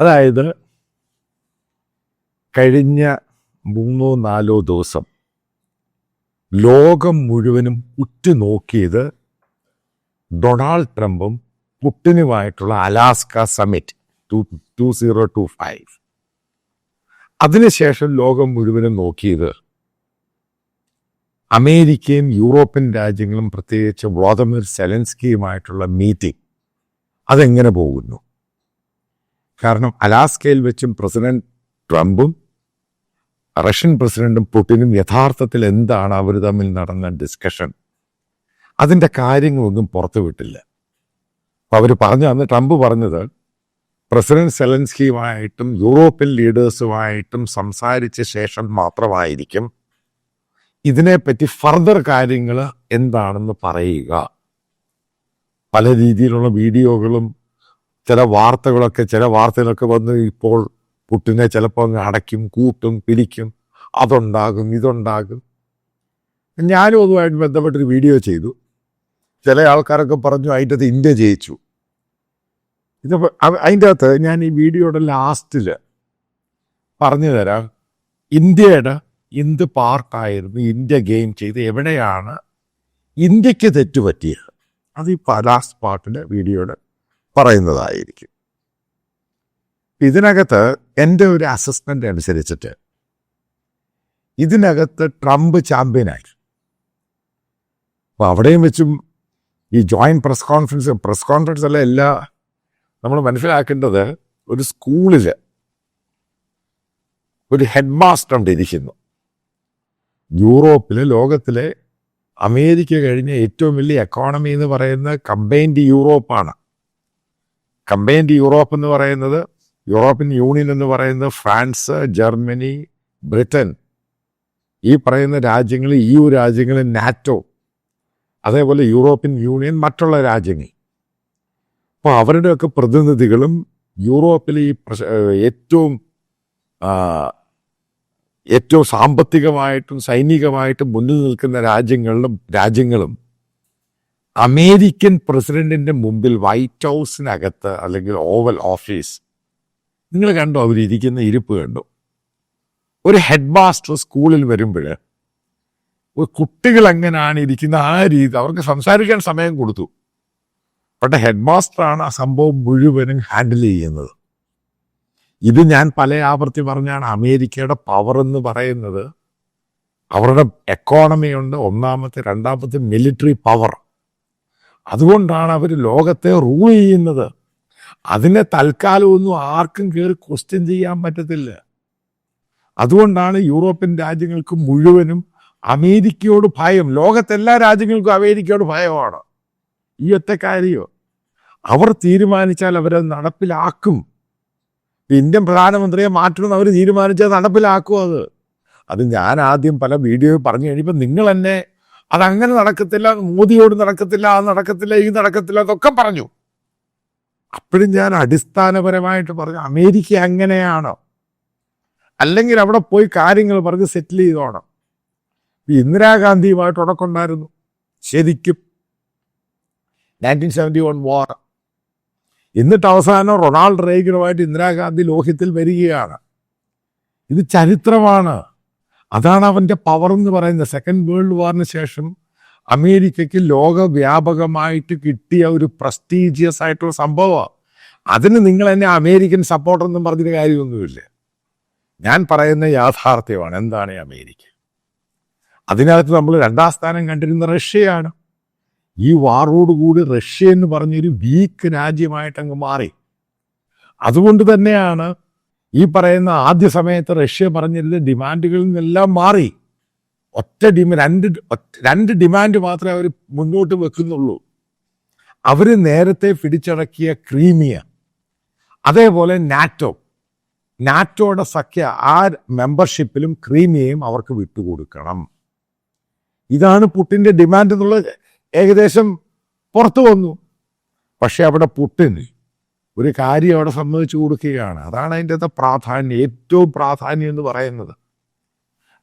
അതായത് കഴിഞ്ഞ മൂന്നോ നാലോ ദിവസം ലോകം മുഴുവനും ഉറ്റുനോക്കിയത് ഡൊണാൾഡ് ട്രംപും പുട്ടിനുമായിട്ടുള്ള Alaska summit two two zero two five. അതിനുശേഷം ലോകം മുഴുവനും നോക്കിയത് അമേരിക്കയും യൂറോപ്യൻ രാജ്യങ്ങളും പ്രത്യേകിച്ച് വ്ളാദിമിർ സെലൻസ്കിയുമായിട്ടുള്ള മീറ്റിംഗ് അതെങ്ങനെ പോകുന്നു? കാരണം അലാസ്കയിൽ വെച്ചും പ്രസിഡന്റ് ട്രംപും റഷ്യൻ പ്രസിഡന്റും പുടിനും യഥാർത്ഥത്തിൽ എന്താണ് അവർ തമ്മിൽ നടന്ന ഡിസ്കഷൻ അതിന്റെ കാര്യങ്ങളൊന്നും പുറത്തുവിട്ടില്ല അവർ പറഞ്ഞു അന്ന് ട്രംപ് പറഞ്ഞത് പ്രസിഡന്റ് സെലൻസ്കിയുമായിട്ടും യൂറോപ്യൻ ലീഡേഴ്സുമായിട്ടും സംസാരിച്ച ശേഷം മാത്രമായിരിക്കും ഇതിനെപ്പറ്റി ഫർദർ കാര്യങ്ങൾ എന്താണെന്ന് പറയുക. പല രീതിയിലുള്ള വീഡിയോകളും ചില വാർത്തകളൊക്കെ ചില വാർത്തകളൊക്കെ വന്ന് ഇപ്പോൾ പുട്ടിനെ ചിലപ്പോൾ അങ്ങ് അടയ്ക്കും കൂട്ടും പിടിക്കും അതുണ്ടാകും ഇതുണ്ടാകും. ഞാനും അതുമായിട്ട് ബന്ധപ്പെട്ടൊരു വീഡിയോ ചെയ്തു. ചില ആൾക്കാരൊക്കെ പറഞ്ഞു അതിന്റെ അകത്ത് ഇന്ത്യ ജയിച്ചു. ഇതിപ്പോൾ അതിന്റെ അകത്ത് ഞാൻ ഈ വീഡിയോയുടെ ലാസ്റ്റിൽ പറഞ്ഞു തരാം. ഇന്ത്യയുടെ എന്ത് പാർട്ടായിരുന്നു ഇന്ത്യ ഗെയിം ചെയ്ത് എവിടെയാണ് ഇന്ത്യയ്ക്ക് തെറ്റുപറ്റിയത്? അത് ഈ ലാസ്റ്റ് പാർട്ടിന്റെ വീഡിയോയുടെ പറയുന്നതായിരിക്കും. ഇതിനകത്ത് എന്റെ ഒരു അസസ്മെന്റ് അനുസരിച്ചിട്ട് ഇതിനകത്ത് ട്രംപ് ചാമ്പ്യനായി അപ്പോൾ അവിടെയും വെച്ചും ഈ joint press conference press conference അല്ല എല്ലാ നമ്മൾ മനസ്സിലാക്കേണ്ടത് ഒരു സ്കൂളിൽ ഒരു ഹെഡ് മാസ്റ്റർ ഉണ്ട് ഇരിക്കുന്നു യൂറോപ്പിലെ ലോകത്തിലെ അമേരിക്ക കഴിഞ്ഞ ഏറ്റവും വലിയ എക്കോണമി എന്ന് പറയുന്ന കമ്പൈൻഡ് യൂറോപ്പാണ്. കമ്പൈൻഡ് യൂറോപ്പ് എന്ന് പറയുന്നത് യൂറോപ്യൻ യൂണിയൻ എന്ന് പറയുന്നത് ഫ്രാൻസ് ജർമ്മനി ബ്രിട്ടൻ. ഈ പറയുന്ന രാജ്യങ്ങൾ ഈ യു രാജ്യങ്ങൾ നാറ്റോ അതേപോലെ യൂറോപ്യൻ യൂണിയൻ മറ്റുള്ള രാജ്യങ്ങൾ. അപ്പോൾ അവരുടെയൊക്കെ പ്രതിനിധികളും യൂറോപ്പിലെ ഈ ഏറ്റവും ഏറ്റവും സാമ്പത്തികമായിട്ടും സൈനികമായിട്ടും മുന്നിൽ നിൽക്കുന്ന രാജ്യങ്ങളിലും രാജ്യങ്ങളും അമേരിക്കൻ പ്രസിഡന്റിന്റെ മുമ്പിൽ വൈറ്റ് ഹൗസിനകത്ത് അല്ലെങ്കിൽ ഓവൽ ഓഫീസ്. നിങ്ങൾ കണ്ടോ അവരിയ്ക്കുന്ന ഇരിപ്പ് കണ്ടു. ഒരു ഹെഡ് മാസ്റ്റർ സ്കൂളിൽ വരുമ്പോൾ കുട്ടികൾ എങ്ങനെയാണ് ഇരിക്കുന്ന ആ രീതി അവർക്ക് സംസാരിക്കാൻ സമയം കൊടുത്തു. പക്ഷെ ഹെഡ് മാസ്റ്ററാണ് ആ സംഭവം മുഴുവനും ഹാൻഡിൽ ചെയ്യുന്നത്. ഇത് ഞാൻ പല ആവർത്തി പറഞ്ഞാണ് അമേരിക്കയുടെ പവർ എന്ന് പറയുന്നത് അവരുടെ എക്കോണമി ഉണ്ട് ഒന്നാമത്തെ രണ്ടാമത്തെ മിലിറ്ററി പവർ അതുകൊണ്ടാണ് അവർ ലോകത്തെ റൂൾ ചെയ്യുന്നത്. അതിനെ തൽക്കാലമൊന്നും ആർക്കും കയറി ക്വസ്റ്റ്യൻ ചെയ്യാൻ പറ്റത്തില്ല. അതുകൊണ്ടാണ് യൂറോപ്യൻ രാജ്യങ്ങൾക്ക് മുഴുവനും അമേരിക്കയോട് ഭയം. ലോകത്തെല്ലാ രാജ്യങ്ങൾക്കും അമേരിക്കയോട് ഭയമാണ്. ഈ ഒറ്റ കാര്യമോ? അവർ തീരുമാനിച്ചാൽ അവരത് നടപ്പിലാക്കും. ഇന്ത്യൻ പ്രധാനമന്ത്രിയെ മാറ്റണമെന്ന് അവർ തീരുമാനിച്ചാൽ നടപ്പിലാക്കും അത്. അത് ഞാൻ ആദ്യം പല വീഡിയോ പറഞ്ഞു കഴിയുമ്പോൾ നിങ്ങൾ എന്നെ അതങ്ങനെ നടക്കത്തില്ല മോദിയോട് നടക്കത്തില്ല അത് നടക്കത്തില്ല ഈ നടക്കത്തില്ല അതൊക്കെ പറഞ്ഞു. അപ്പോഴും ഞാൻ അടിസ്ഥാനപരമായിട്ട് പറഞ്ഞു അമേരിക്ക അങ്ങനെയാണോ അല്ലെങ്കിൽ അവിടെ പോയി കാര്യങ്ങൾ പറഞ്ഞ് സെറ്റിൽ ചെയ്തോണം. ഇന്ദിരാഗാന്ധിയുമായിട്ട് ഉടക്കുണ്ടായിരുന്നു. ശരിക്കും നയന്റീൻ സെവന്റി വൺ വാർ എന്നിട്ട് അവസാനം റൊണാൾഡ് റേഗനുമായിട്ട് ഇന്ദിരാഗാന്ധി ലോഹ്യത്തിൽ വരികയാണ്. ഇത് ചരിത്രമാണ്. അതാണ് അവന്റെ പവർ എന്ന് പറയുന്നത്. സെക്കൻഡ് വേൾഡ് വാറിന് ശേഷം അമേരിക്കയ്ക്ക് ലോകവ്യാപകമായിട്ട് കിട്ടിയ ഒരു പ്രസ്റ്റീജിയസ് ആയിട്ടുള്ള സംഭവമാണ്. അതിന് നിങ്ങൾ എന്നെ അമേരിക്കൻ സപ്പോർട്ടർ എന്നും പറഞ്ഞൊരു കാര്യമൊന്നുമില്ല. ഞാൻ പറയുന്ന യാഥാർത്ഥ്യമാണ്. എന്താണ് അമേരിക്ക? അതിനകത്ത് നമ്മൾ രണ്ടാം സ്ഥാനം കണ്ടിരുന്ന റഷ്യയാണ്. ഈ വാറോടുകൂടി റഷ്യ എന്ന് പറഞ്ഞൊരു വീക്ക് രാജ്യമായിട്ടങ്ങ് മാറി. അതുകൊണ്ട് തന്നെയാണ് ഈ പറയുന്ന ആദ്യ സമയത്ത് റഷ്യ പറഞ്ഞിരുന്ന ഡിമാൻഡുകളിൽ നിന്നെല്ലാം മാറി. ഒറ്റ ഡിമാൻഡ് രണ്ട് രണ്ട് ഡിമാൻഡ് മാത്രമേ അവർ മുന്നോട്ട് വെക്കുന്നുള്ളൂ. അവർ നേരത്തെ പിടിച്ചടക്കിയ ക്രീമിയ അതേപോലെ നാറ്റോ. നാറ്റോയുടെ സഖ്യ ആ മെമ്പർഷിപ്പിലും ക്രീമിയയും അവർക്ക് വിട്ടുകൊടുക്കണം. ഇതാണ് പുട്ടിന്റെ ഡിമാൻഡ് എന്നുള്ളത് ഏകദേശം പുറത്തു വന്നു. പക്ഷെ അവിടെ പുട്ടിന് ഒരു കാര്യം അവിടെ സമ്മതിച്ചു കൊടുക്കുകയാണ്. അതാണ് അതിന്റെ പ്രാധാന്യം ഏറ്റവും പ്രാധാന്യം എന്ന് പറയുന്നത്.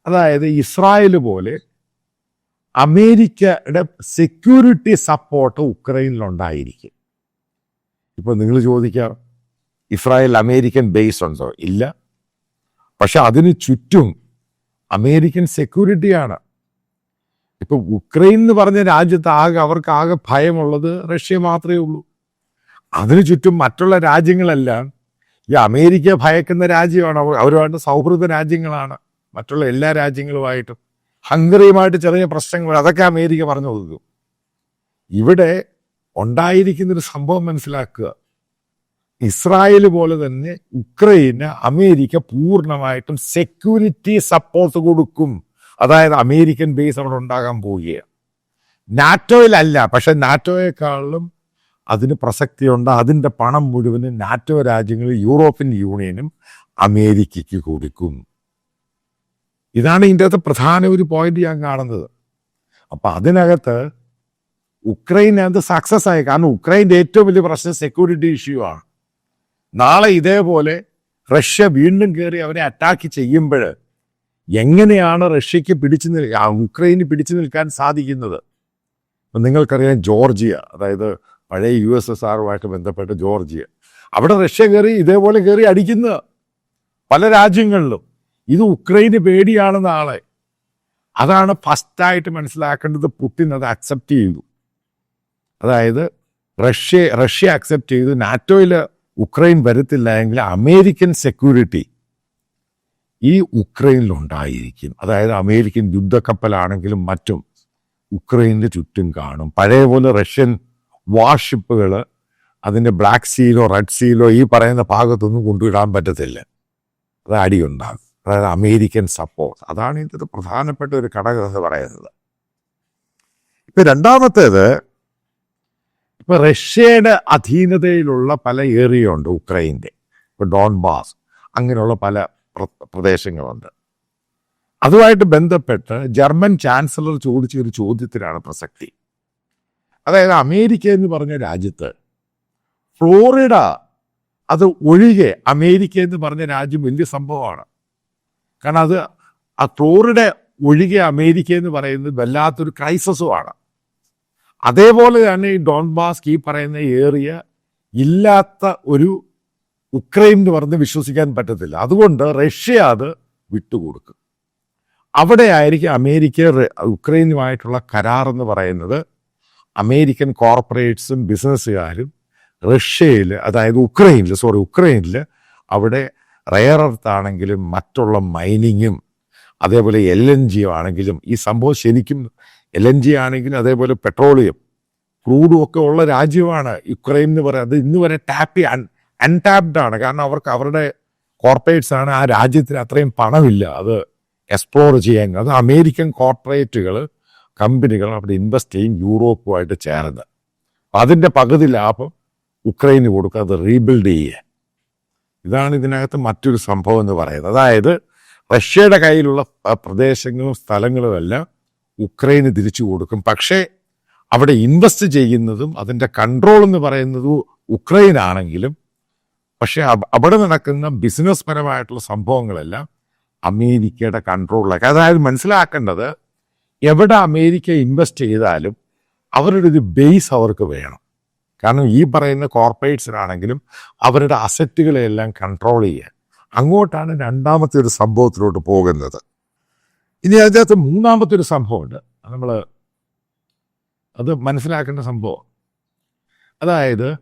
അതായത് ഇസ്രായേൽ പോലെ അമേരിക്കയുടെ സെക്യൂരിറ്റി സപ്പോർട്ട് ഉക്രൈനിലുണ്ടായിരിക്കും. ഇപ്പൊ നിങ്ങൾ ചോദിക്കാം ഇസ്രായേൽ അമേരിക്കൻ ബേസ് ഉണ്ടോ? ഇല്ല. പക്ഷെ അതിന് ചുറ്റും അമേരിക്കൻ സെക്യൂരിറ്റിയാണ് ഇപ്പൊ ഉക്രൈൻ എന്ന് പറഞ്ഞ രാജ്യത്ത് ആകെ അവർക്ക് ആകെ ഭയമുള്ളത് റഷ്യ മാത്രമേ ഉള്ളൂ. അതിനു ചുറ്റും മറ്റുള്ള രാജ്യങ്ങളെല്ലാം. ഈ അമേരിക്ക ഭയക്കുന്ന രാജ്യമാണ്. അവരുമായിട്ട് സൗഹൃദ രാജ്യങ്ങളാണ്. മറ്റുള്ള എല്ലാ രാജ്യങ്ങളുമായിട്ടും. ഹംഗറിയുമായിട്ട് ചെറിയ പ്രശ്നങ്ങൾ അതൊക്കെ അമേരിക്ക പറഞ്ഞു കൊടുക്കും. ഇവിടെ ഉണ്ടായിരിക്കുന്നൊരു സംഭവം മനസ്സിലാക്കുക. ഇസ്രായേൽ പോലെ തന്നെ ഉക്രൈന് അമേരിക്ക പൂർണമായിട്ടും സെക്യൂരിറ്റി സപ്പോർട്ട് കൊടുക്കും. അതായത് അമേരിക്കൻ ബേസ് അവിടെ ഉണ്ടാകാൻ പോവുകയാണ്. നാറ്റോയിലല്ല പക്ഷെ നാറ്റോയെക്കാളും അതിന് പ്രസക്തിയുണ്ട്. അതിന്റെ പണം മുഴുവനും നാറ്റോ രാജ്യങ്ങൾ യൂറോപ്യൻ യൂണിയനും അമേരിക്കയ്ക്ക് കൊടുക്കും. ഇതാണ് ഇതിന്റെ അകത്ത് പ്രധാന ഒരു പോയിന്റ് ഞാൻ കാണുന്നത്. അപ്പം അതിനകത്ത് ഉക്രൈൻ അത് സക്സസ് ആയി. കാരണം ഉക്രൈന്റെ ഏറ്റവും വലിയ പ്രശ്നം സെക്യൂരിറ്റി ഇഷ്യൂ ആണ്. നാളെ ഇതേപോലെ റഷ്യ വീണ്ടും കയറി അവരെ അറ്റാക്ക് ചെയ്യുമ്പോൾ എങ്ങനെയാണ് റഷ്യക്ക് പിടിച്ചു നിൽ ഉക്രൈന് പിടിച്ചു നിൽക്കാൻ സാധിക്കുന്നത്? നിങ്ങൾക്കറിയാം ജോർജിയ അതായത് പഴയ യു എസ് എസ് ആറുമായിട്ട് ബന്ധപ്പെട്ട് ജോർജിയ. അവിടെ റഷ്യ കയറി ഇതേപോലെ കയറി അടിക്കുന്ന പല രാജ്യങ്ങളിലും ഇത് ഉക്രൈന് പേടിയാണ് നാളെ അതാണ് ഫസ്റ്റായിട്ട് മനസ്സിലാക്കേണ്ടത് പുടിൻ അത് അക്സെപ്റ്റ് ചെയ്തു. അതായത് റഷ്യ റഷ്യ അക്സെപ്റ്റ് ചെയ്തു. നാറ്റോയിൽ ഉക്രൈൻ വരത്തില്ല എങ്കിൽ അമേരിക്കൻ സെക്യൂരിറ്റി ഈ ഉക്രൈനിലുണ്ടായിരിക്കും. അതായത് അമേരിക്കൻ യുദ്ധക്കപ്പലാണെങ്കിലും മറ്റും ഉക്രൈനിന്റെ ചുറ്റും കാണും. പഴയ പോലെ റഷ്യൻ വാർഷിപ്പുകൾ അതിന്റെ ബ്ലാക്ക് സീലോ റെഡ് സീലോ ഈ പറയുന്ന ഭാഗത്തൊന്നും കൊണ്ടുവിടാൻ പറ്റത്തില്ല. അത് അടിയുണ്ടാകും. അതായത് അമേരിക്കൻ സപ്പോർട്ട് അതാണ് ഇതിന്റെ പ്രധാനപ്പെട്ട ഒരു ഘടകം എന്ന് പറയുന്നത്. ഇപ്പം രണ്ടാമത്തേത് ഇപ്പം റഷ്യയുടെ അധീനതയിലുള്ള പല ഏരിയ ഉണ്ട് ഉക്രൈന്റെ. ഇപ്പം ഡോൺബാസ് അങ്ങനെയുള്ള പല പ്രദേശങ്ങളുണ്ട്. അതുമായിട്ട് ബന്ധപ്പെട്ട് ജർമ്മൻ ചാൻസലർ ചോദിച്ച ഒരു ചോദ്യത്തിനാണ് പ്രസക്തി. അതായത് അമേരിക്ക എന്ന് പറഞ്ഞ രാജ്യത്ത് ഫ്ലോറിഡ അത് ഒഴികെ അമേരിക്ക എന്ന് പറഞ്ഞ രാജ്യം വലിയ സംഭവമാണ്. കാരണം അത് ആ ഫ്ലോറിഡ ഒഴികെ അമേരിക്ക എന്ന് പറയുന്നത് വല്ലാത്തൊരു ക്രൈസസുമാണ്. അതേപോലെ തന്നെ ഈ ഡോൺബാസ്ക് ഈ പറയുന്ന ഏറിയ ഇല്ലാത്ത ഒരു ഉക്രൈൻ എന്ന് പറഞ്ഞ് വിശ്വസിക്കാൻ പറ്റത്തില്ല. അതുകൊണ്ട് റഷ്യ അത് വിട്ടുകൊടുക്കും. അവിടെ ആയിരിക്കും അമേരിക്ക ഉക്രൈനുമായിട്ടുള്ള കരാർ എന്ന് പറയുന്നത് അമേരിക്കൻ കോർപ്പറേറ്റ്സും ബിസിനസ്സുകാരും റഷ്യയിൽ അതായത് ഉക്രൈനിൽ സോറി ഉക്രൈനിൽ അവിടെ റയർ ആണെങ്കിലും മറ്റുള്ള മൈനിങ്ങും അതേപോലെ എൽ എൻ ജി ആണെങ്കിലും ഈ സംഭവം ശരിക്കും എൽ എൻ ജി ആണെങ്കിലും അതേപോലെ പെട്രോളിയം ക്രൂഡും ഒക്കെ ഉള്ള രാജ്യമാണ് യുക്രൈൻ എന്ന് പറയുന്നത്. ഇന്ന് വരെ ടാപ്പ് അൺ അൺടാപ്ഡ് ആണ്. കാരണം അവർക്ക് അവരുടെ കോർപ്പറേറ്റ്സ് ആണ് ആ രാജ്യത്തിന് അത്രയും പണമില്ല. അത് എക്സ്പ്ലോർ ചെയ്യാൻ. അത് അമേരിക്കൻ കോർപ്പറേറ്റുകൾ കമ്പനികൾ അവിടെ ഇൻവെസ്റ്റ് ചെയ്യും യൂറോപ്പുമായിട്ട് ചേർന്ന്. അതിന്റെ പകുതി ലാഭം ഉക്രൈന് കൊടുക്കുക അത് റീബിൽഡ് ചെയ്യുക ഇതാണ് ഇതിനകത്ത് മറ്റൊരു സംഭവം എന്ന് പറയുന്നത്. അതായത് റഷ്യയുടെ കയ്യിലുള്ള പ്രദേശങ്ങളും സ്ഥലങ്ങളും എല്ലാം ഉക്രൈന് തിരിച്ചു കൊടുക്കും. പക്ഷേ അവിടെ ഇൻവെസ്റ്റ് ചെയ്യുന്നതും അതിന്റെ കൺട്രോൾ എന്ന് പറയുന്നത് ഉക്രൈൻ ആണെങ്കിലും പക്ഷേ അവ- അവിടെ നടക്കുന്ന ബിസിനസ് പരമായിട്ടുള്ള സംഭവങ്ങളെല്ലാം അമേരിക്കയുടെ കൺട്രോളിലേക്ക് അതായത് മനസ്സിലാക്കേണ്ടത് എവിടെ അമേരിക്ക ഇൻവെസ്റ്റ് ചെയ്താലും അവരുടെ ഒരു ബേസ് അവർക്ക് വേണം. കാരണം ഈ പറയുന്ന കോർപ്പറേറ്റ്സിനാണെങ്കിലും അവരുടെ അസറ്റുകളെല്ലാം കൺട്രോൾ ചെയ്യാൻ. അങ്ങോട്ടാണ് രണ്ടാമത്തെ ഒരു സംഭവത്തിലോട്ട് പോകുന്നത്. ഇനി അതിനകത്ത് മൂന്നാമത്തെ ഒരു സംഭവമുണ്ട്. നമ്മൾ അത് മനസ്സിലാക്കേണ്ട സംഭവം. അതായത്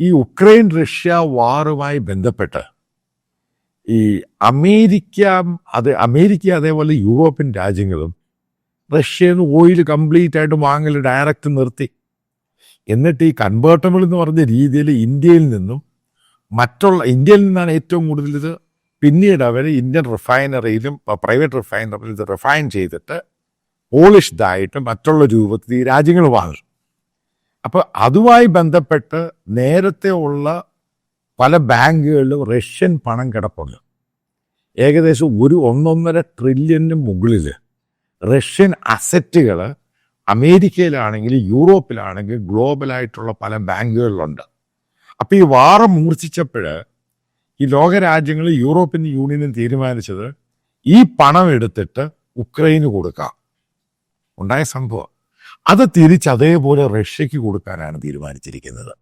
ഈ ഉക്രൈൻ റഷ്യ വാറുമായി ബന്ധപ്പെട്ട് ഈ അമേരിക്ക അത് അമേരിക്ക അതേപോലെ യൂറോപ്യൻ രാജ്യങ്ങളും റഷ്യയിൽ നിന്ന് ഓയിൽ കംപ്ലീറ്റ് ആയിട്ട് വാങ്ങൽ ഡയറക്റ്റ് നിർത്തി. എന്നിട്ട് ഈ കൺവേർട്ടബിൾ എന്ന് പറഞ്ഞ രീതിയിൽ ഇന്ത്യയിൽ നിന്നും മറ്റുള്ള ഇന്ത്യയിൽ നിന്നാണ് ഏറ്റവും കൂടുതൽ ഇത് പിന്നീട് അവർ ഇന്ത്യൻ റിഫൈനറിയിലും പ്രൈവറ്റ് റിഫൈനറിയിലും ഇത് റിഫൈൻ ചെയ്തിട്ട് പോളിഷ്ഡായിട്ട് മറ്റുള്ള രൂപത്തിൽ ഈ രാജ്യങ്ങൾ വാങ്ങും. അപ്പോൾ അതുമായി ബന്ധപ്പെട്ട് നേരത്തെ ഉള്ള പല ബാങ്കുകളിലും റഷ്യൻ പണം കിടപ്പുണ്ട്. ഏകദേശം ഒരു ഒന്നൊന്നര ട്രില്യന് മുകളിൽ റഷ്യൻ അസറ്റുകൾ അമേരിക്കയിലാണെങ്കിൽ യൂറോപ്പിലാണെങ്കിൽ ഗ്ലോബലായിട്ടുള്ള പല ബാങ്കുകളിലുണ്ട്. അപ്പോൾ ഈ വാറ മൂർച്ഛിച്ചപ്പോൾ ഈ ലോകരാജ്യങ്ങൾ യൂറോപ്യൻ യൂണിയനും തീരുമാനിച്ചത് ഈ പണം എടുത്തിട്ട് ഉക്രൈന് കൊടുക്കാം. ഉണ്ടായ സംഭവം. അത് തിരിച്ച് അതേപോലെ റഷ്യക്ക് കൊടുക്കാനാണ് തീരുമാനിച്ചിരിക്കുന്നത്.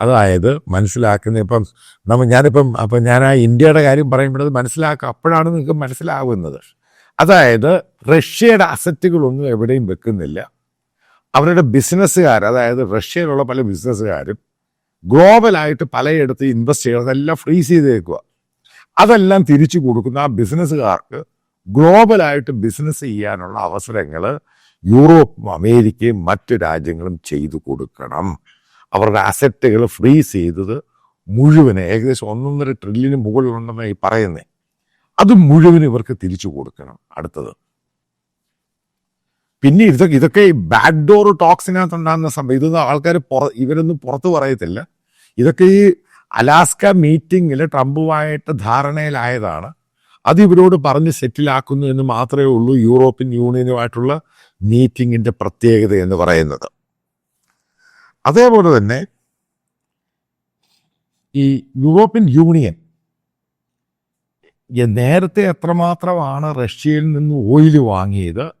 അതായത് മനസ്സിലാക്കുന്ന ഇപ്പം നമ്മ ഞാനിപ്പം അപ്പം ഞാൻ ആ ഇന്ത്യയുടെ കാര്യം പറയുമ്പോഴത് മനസ്സിലാക്കുക അപ്പോഴാണ് നിങ്ങൾക്ക് മനസ്സിലാവുന്നത്. അതായത് റഷ്യയുടെ അസറ്റുകളൊന്നും എവിടെയും വെക്കുന്നില്ല. അവരുടെ ബിസിനസ്സുകാർ അതായത് റഷ്യയിലുള്ള പല ബിസിനസ്സുകാരും ഗ്ലോബലായിട്ട് പലയിടത്ത് ഇൻവെസ്റ്റ് ചെയ്യുക അതെല്ലാം ഫ്രീസ് ചെയ്തേക്കുക അതെല്ലാം തിരിച്ചു കൊടുക്കുന്ന ആ ബിസിനസ്സുകാർക്ക് ഗ്ലോബലായിട്ട് ബിസിനസ് ചെയ്യാനുള്ള അവസരങ്ങൾ യൂറോപ്പും അമേരിക്കയും മറ്റു രാജ്യങ്ങളും ചെയ്തു കൊടുക്കണം. അവരുടെ അസറ്റുകൾ ഫ്രീസ് ചെയ്തത് മുഴുവൻ ഏകദേശം ഒന്നൊന്നര ട്രില്യന് മുകളിലുണ്ടെന്ന് ഈ പറയുന്നത് അത് മുഴുവൻ ഇവർക്ക് തിരിച്ചു കൊടുക്കണം അടുത്തത്. പിന്നെ ഇതൊക്കെ ഇതൊക്കെ ഈ ബാക്ക് ഡോർ ടോക്സിനകത്ത് ഉണ്ടാകുന്ന സംഭവം. ഇതൊന്നും ആൾക്കാർ പുറ ഇവരൊന്നും പുറത്ത് പറയത്തില്ല. ഇതൊക്കെ ഈ അലാസ്ക മീറ്റിംഗിൽ ട്രംപുമായിട്ട് ധാരണയിലായതാണ്. അത് ഇവരോട് പറഞ്ഞ് സെറ്റിലാക്കുന്നു എന്ന് മാത്രമേ ഉള്ളൂ യൂറോപ്യൻ യൂണിയനുമായിട്ടുള്ള മീറ്റിങ്ങിന്റെ പ്രത്യേകത എന്ന് പറയുന്നത്. അതേപോലെ തന്നെ ഈ യൂറോപ്യൻ യൂണിയൻ നേരത്തെ എത്രമാത്രമാണ് റഷ്യയിൽ നിന്ന് ഓയിൽ വാങ്ങിയത്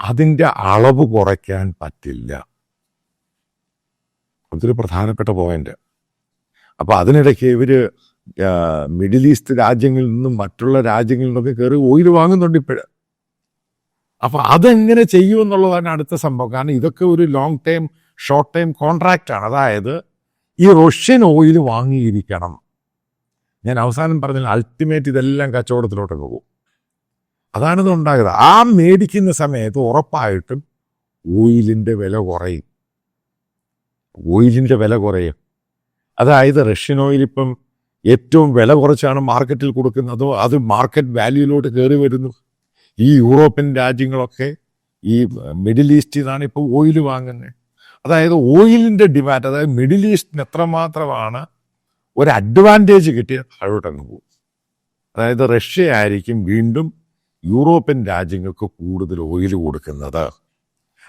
അതിന്റെ അളവ് കുറയ്ക്കാൻ പറ്റില്ല. അതൊരു പ്രധാനപ്പെട്ട പോയിന്റ് അപ്പോൾ അതിനിടയ്ക്ക് ഇവർ മിഡിൽ ഈസ്റ്റ് രാജ്യങ്ങളിൽ നിന്നും മറ്റുള്ള രാജ്യങ്ങളിൽ നിന്നൊക്കെ കയറി ഓയിൽ വാങ്ങുന്നുണ്ട് ഇപ്പോഴ്. അപ്പൊ അതെങ്ങനെ ചെയ്യുമെന്നുള്ളതാണ് അടുത്ത സംഭവം. കാരണം ഇതൊക്കെ ഒരു ലോങ് ടൈം ഷോർട്ട് ടൈം കോൺട്രാക്റ്റാണ് അതായത് ഈ റഷ്യൻ ഓയിൽ വാങ്ങിയിരിക്കണം. ഞാൻ അവസാനം പറഞ്ഞ അൾട്ടിമേറ്റ് ഇതെല്ലാം കച്ചവടത്തിലോട്ടൊക്കെ പോകും. അതാണിത് ഉണ്ടാകുന്നത് ആ മേടിക്കുന്ന സമയത്ത് ഉറപ്പായിട്ടും ഓയിലിന്റെ വില കുറയും. ഓയിലിന്റെ വില കുറയും. അതായത് റഷ്യൻ ഓയിൽ ഇപ്പം ഏറ്റവും വില കുറച്ചാണ് മാർക്കറ്റിൽ കൊടുക്കുന്നത് അത് മാർക്കറ്റ് വാല്യൂയിലോട്ട് കയറി വരുന്നു. ഈ യൂറോപ്യൻ രാജ്യങ്ങളൊക്കെ ഈ മിഡിൽ ഈസ്റ്റിൽ നിന്നാണ് ഇപ്പോൾ ഓയിൽ വാങ്ങുന്നത്. അതായത് ഓയിലിന്റെ ഡിമാൻഡ് അതായത് മിഡിൽ ഈസ്റ്റിന് എത്രമാത്രമാണ് ഒരു അഡ്വാന്റേജ് കിട്ടിയ താഴോട്ടങ്ങ് പോകും. അതായത് റഷ്യ ആയിരിക്കും വീണ്ടും യൂറോപ്യൻ രാജ്യങ്ങൾക്ക് കൂടുതൽ ഓയിൽ കൊടുക്കുന്നത്.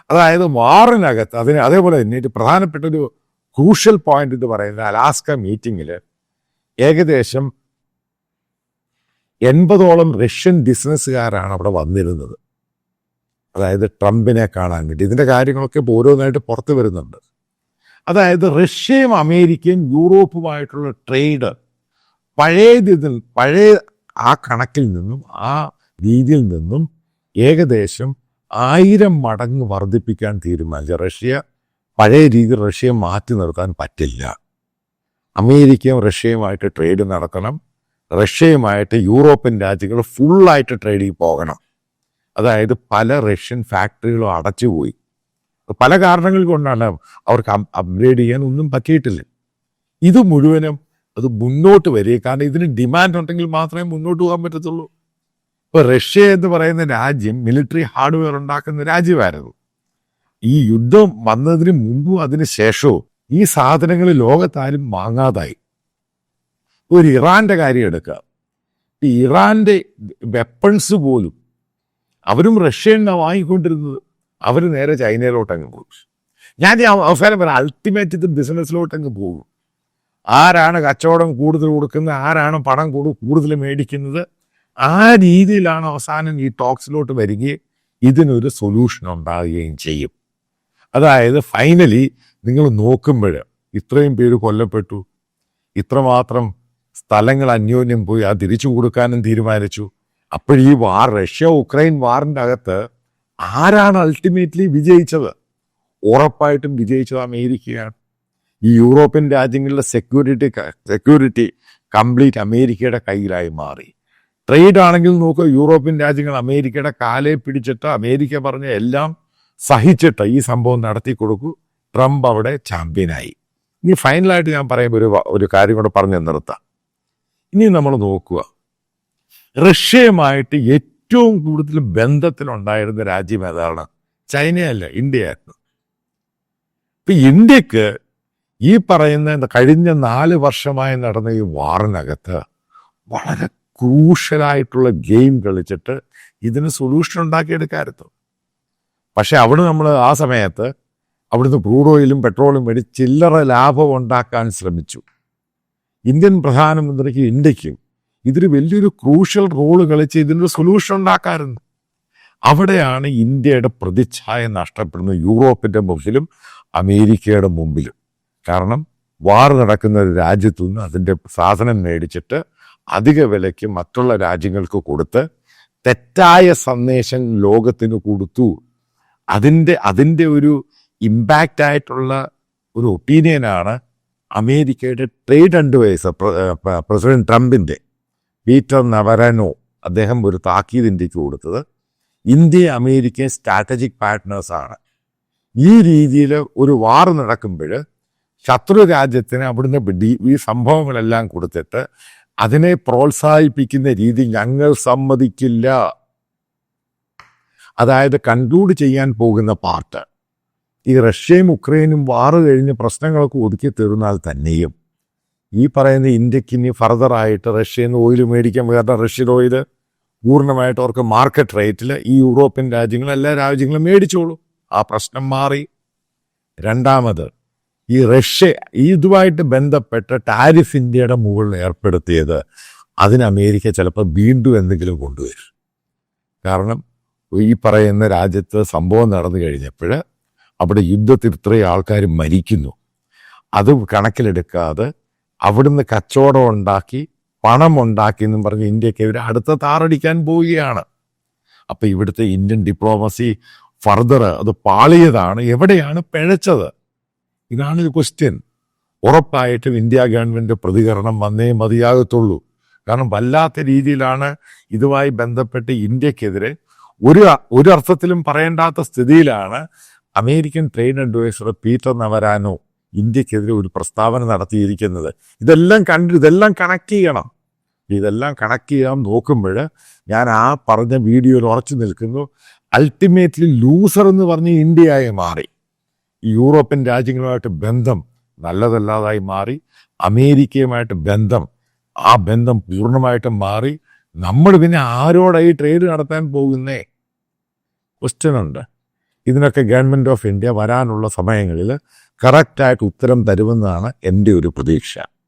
അതായത് വാറിനകത്ത് അതിന് അതേപോലെ തന്നെ ഒരു പ്രധാനപ്പെട്ട ഒരു ക്രൂഷ്യൽ പോയിന്റ് എന്ന് പറയുന്നത് അലാസ്ക മീറ്റിംഗിൽ ഏകദേശം എൺപതോളം റഷ്യൻ ബിസിനസ്സുകാരാണ് അവിടെ വന്നിരുന്നത്. അതായത് ട്രംപിനെ കാണാൻ വേണ്ടി. ഇതിന്റെ കാര്യങ്ങളൊക്കെ ഓരോന്നായിട്ട് പുറത്തു വരുന്നുണ്ട്. അതായത് റഷ്യയും അമേരിക്കയും യൂറോപ്പുമായിട്ടുള്ള ട്രേഡ് പഴയതിൽ പഴയ ആ കണക്കിൽ നിന്നും ആ രീതിയിൽ നിന്നും ഏകദേശം ആയിരം മടങ്ങ് വർദ്ധിപ്പിക്കാൻ തീരുമാനിച്ചു. റഷ്യ പഴയ രീതിയിൽ റഷ്യയെ മാറ്റി നിർത്താൻ പറ്റില്ല. അമേരിക്കയും റഷ്യയുമായിട്ട് ട്രേഡ് നടത്തണം. റഷ്യയുമായിട്ട് യൂറോപ്യൻ രാജ്യങ്ങൾ ഫുള്ളായിട്ട് ട്രേഡിൽ പോകണം. അതായത് പല റഷ്യൻ ഫാക്ടറികളും അടച്ചുപോയി. പല കാരണങ്ങൾ കൊണ്ടാണ് അവർക്ക് അപ്ഗ്രേഡ് ചെയ്യാൻ ഒന്നും പറ്റിയിട്ടില്ല. ഇത് മുഴുവനും അത് മുന്നോട്ട് വരിക. കാരണം ഇതിന് ഡിമാൻഡ് ഉണ്ടെങ്കിൽ മാത്രമേ മുന്നോട്ട് പോകാൻ പറ്റത്തുള്ളൂ. ഇപ്പൊ റഷ്യ എന്ന് പറയുന്ന രാജ്യം മിലിറ്ററി ഹാർഡ്വെയർ ഉണ്ടാക്കുന്ന രാജ്യമായിരുന്നു. ഈ യുദ്ധം വന്നതിന് മുമ്പും അതിന് ശേഷവും ഈ സാധനങ്ങൾ ലോകത്താരും വാങ്ങാതായി. ഒരു ഇറാന്റെ കാര്യം എടുക്കുക. ഇറാന്റെ വെപ്പൺസ് പോലും അവരും റഷ്യ നിന്നാണ് വാങ്ങിക്കൊണ്ടിരുന്നത്. അവർ നേരെ ചൈനയിലോട്ട് അങ്ങ് പോകും ഞാൻ ഈ അവ- അവസാനം പറയാം അൾട്ടിമേറ്റ് ഇത് ബിസിനസ്സിലോട്ട് അങ്ങ് പോകും. ആരാണ് കച്ചവടം കൂടുതൽ കൊടുക്കുന്നത് ആരാണ് പണം കൂടു കൂടുതൽ മേടിക്കുന്നത് ആ രീതിയിലാണ് അവസാനം ഈ ടോക്സിലോട്ട് വരികയും ഇതിനൊരു സൊല്യൂഷൻ ഉണ്ടാകുകയും ചെയ്യും. അതായത് ഫൈനലി നിങ്ങൾ നോക്കുമ്പോൾ ഇത്രയും പേര് കൊല്ലപ്പെട്ടു. ഇത്രമാത്രം സ്ഥലങ്ങൾ അന്യോന്യം പോയി അത് തിരിച്ചു കൊടുക്കാനും തീരുമാനിച്ചു. അപ്പോഴീ വാർ റഷ്യ ഉക്രൈൻ വാറിന്റെ അകത്ത് ആരാണ് അൾട്ടിമേറ്റ്ലി വിജയിച്ചത്? ഉറപ്പായിട്ടും വിജയിച്ചത് അമേരിക്കയാണ്. ഈ യൂറോപ്യൻ രാജ്യങ്ങളിലെ സെക്യൂരിറ്റി സെക്യൂരിറ്റി കംപ്ലീറ്റ് അമേരിക്കയുടെ കയ്യിലായി മാറി. ട്രേഡ് ആണെങ്കിൽ നോക്കുക യൂറോപ്യൻ രാജ്യങ്ങൾ അമേരിക്കയുടെ കാലെ പിടിച്ചിട്ട് അമേരിക്ക പറഞ്ഞ എല്ലാം സഹിച്ചിട്ട് ഈ സംഭവം നടത്തി കൊടുക്കൂ. ട്രംപ് അവിടെ ചാമ്പ്യനായി ഇനി ഫൈനലായിട്ട് ഞാൻ പറയുമ്പോൾ ഒരു ഒരു കാര്യം കൂടെ പറഞ്ഞു നിർത്താം. ഇനി നമ്മൾ നോക്കുക. റഷ്യയുമായിട്ട് ഏറ്റവും കൂടുതൽ ബന്ധത്തിലുണ്ടായിരുന്ന രാജ്യം ഏതാണ്? ചൈനയല്ല ഇന്ത്യയായിരുന്നു. ഇപ്പൊ ഇന്ത്യയ്ക്ക് ഈ പറയുന്ന കഴിഞ്ഞ നാല് വർഷമായി നടന്ന ഈ വാറിനകത്ത് വളരെ ക്രൂഷ്യലായിട്ടുള്ള ഗെയിം കളിച്ചിട്ട് ഇതിന് സൊല്യൂഷൻ ഉണ്ടാക്കിയെടുക്കാമായിരുന്നു പക്ഷെ അവിടെ നമ്മൾ ആ സമയത്ത് അവിടുന്ന് ക്രൂഡ് ഓയിലും പെട്രോളും മേടി ചില്ലറ ലാഭം ഉണ്ടാക്കാൻ ശ്രമിച്ചു. ഇന്ത്യൻ പ്രധാനമന്ത്രിക്കും ഇന്ത്യക്കും ഇതിൽ വലിയൊരു ക്രൂഷ്യൽ റോൾ കളിച്ച് ഇതിനൊരു സൊല്യൂഷൻ ഉണ്ടാക്കാറുണ്ട്. അവിടെയാണ് ഇന്ത്യയുടെ പ്രതിച്ഛായ നഷ്ടപ്പെടുന്നത് യൂറോപ്പിന്റെ മുമ്പിലും അമേരിക്കയുടെ മുമ്പിലും. കാരണം വാർ നടക്കുന്ന ഒരു രാജ്യത്തു നിന്ന് അതിന്റെ സാധനം മേടിച്ചിട്ട് അധിക വിലയ്ക്ക് മറ്റുള്ള രാജ്യങ്ങൾക്ക് കൊടുത്ത് തെറ്റായ സന്ദേശം ലോകത്തിന് കൊടുത്തു. അതിന്റെ അതിന്റെ ഒരു ഇമ്പാക്റ്റ് ആയിട്ടുള്ള ഒരു ഒപ്പീനിയനാണ് അമേരിക്കയുടെ ട്രേഡ് അഡ്വൈസർ പ്രസിഡന്റ് ട്രംപിന്റെ പീറ്റർ നവരനോ അദ്ദേഹം ഒരു താക്കീത് ഇന്ത്യയ്ക്ക് കൊടുത്തത് ഇന്ത്യ അമേരിക്ക സ്ട്രാറ്റജിക് പാർട്ട്നേഴ്സാണ് ഈ രീതിയിൽ ഒരു വാർ നടക്കുമ്പോൾ ശത്രു രാജ്യത്തിന് അവിടുന്ന് ഈ സംഭവങ്ങളെല്ലാം കൊടുത്തിട്ട് അതിനെ പ്രോത്സാഹിപ്പിക്കുന്ന രീതി ഞങ്ങൾ സമ്മതിക്കില്ല. അതായത് കൺക്ലൂഡ് ചെയ്യാൻ പോകുന്ന പാർട്ട്. ഈ റഷ്യയും ഉക്രൈനും വാറ് കഴിഞ്ഞ് പ്രശ്നങ്ങളൊക്കെ ഒതുക്കി തീർന്നാൽ തന്നെയും ഈ പറയുന്ന ഇന്ത്യയ്ക്ക് ഇനി ഫർദറായിട്ട് റഷ്യയിൽ നിന്ന് ഓയിൽ മേടിക്കാൻ കാരണം റഷ്യൻ ഓയിൽ പൂർണമായിട്ട് അവർക്ക് മാർക്കറ്റ് റേറ്റിൽ ഈ യൂറോപ്യൻ രാജ്യങ്ങൾ എല്ലാ രാജ്യങ്ങളും മേടിച്ചോളൂ. ആ പ്രശ്നം മാറി. രണ്ടാമത് ഈ റഷ്യ ഇതുമായിട്ട് ബന്ധപ്പെട്ട ടാരിഫ് ഇന്ത്യയുടെ മുകളിൽ ഏർപ്പെടുത്തിയത് അതിന് അമേരിക്ക ചിലപ്പോൾ വീണ്ടും എന്തെങ്കിലും കൊണ്ടുവരും. കാരണം ഈ പറയുന്ന രാജ്യത്ത് സംഭവം നടന്നു കഴിഞ്ഞപ്പോൾ അവിടെ യുദ്ധത്തിൽ ഇത്രയും ആൾക്കാർ മരിക്കുന്നു. അത് കണക്കിലെടുക്കാതെ അവിടുന്ന് കച്ചവടം ഉണ്ടാക്കി പണം ഉണ്ടാക്കി എന്നും പറഞ്ഞ് ഇന്ത്യക്കെതിരെ അടുത്ത താറടിക്കാൻ പോവുകയാണ്. അപ്പൊ ഇവിടുത്തെ ഇന്ത്യൻ ഡിപ്ലോമസി ഫർദർ അത് പാളിയതാണ്. എവിടെയാണ് പിഴച്ചത്? ഇതാണ് ഒരു ക്വസ്റ്റ്യൻ ഉറപ്പായിട്ടും ഇന്ത്യ ഗവൺമെന്റ് പ്രതികരണം വന്നേ മതിയാകത്തുള്ളൂ. കാരണം വല്ലാത്ത രീതിയിലാണ് ഇതുമായി ബന്ധപ്പെട്ട് ഇന്ത്യക്കെതിരെ ഒരു ഒരു അർത്ഥത്തിലും പറയേണ്ടാത്ത സ്ഥിതിയിലാണ് American trade adviser Peter Navarro ഇന്ത്യക്കെതിരെ ഒരു പ്രസ്താവന നടത്തിയിരിക്കുന്നത്. ഇതെല്ലാം കണ്ട് ഇതെല്ലാം കണക്ട് ചെയ്യണം. ഇതെല്ലാം കണക്ട് ചെയ്യാൻ നോക്കുമ്പോൾ ഞാൻ ആ പറഞ്ഞ വീഡിയോയിൽ ഉറച്ചു നിൽക്കുന്നു. അൾട്ടിമേറ്റ്ലി ലൂസർ എന്ന് പറഞ്ഞ് ഇന്ത്യയായി മാറി. യൂറോപ്യൻ രാജ്യങ്ങളുമായിട്ട് ബന്ധം നല്ലതല്ലാതായി മാറി. അമേരിക്കയുമായിട്ട് ബന്ധം ആ ബന്ധം പൂർണമായിട്ടും മാറി. നമ്മൾ പിന്നെ ആരോടായി ട്രേഡ് നടത്താൻ പോകുന്നേ? ക്വസ്റ്റ്യൻ ഉണ്ട്. ഇതിനൊക്കെ ഗവൺമെന്റ് ഓഫ് ഇന്ത്യ വരാനുള്ള സമയങ്ങളിൽ കറക്റ്റായിട്ട് ഉത്തരം തരുമെന്നാണ് എന്റെ ഒരു പ്രതീക്ഷ.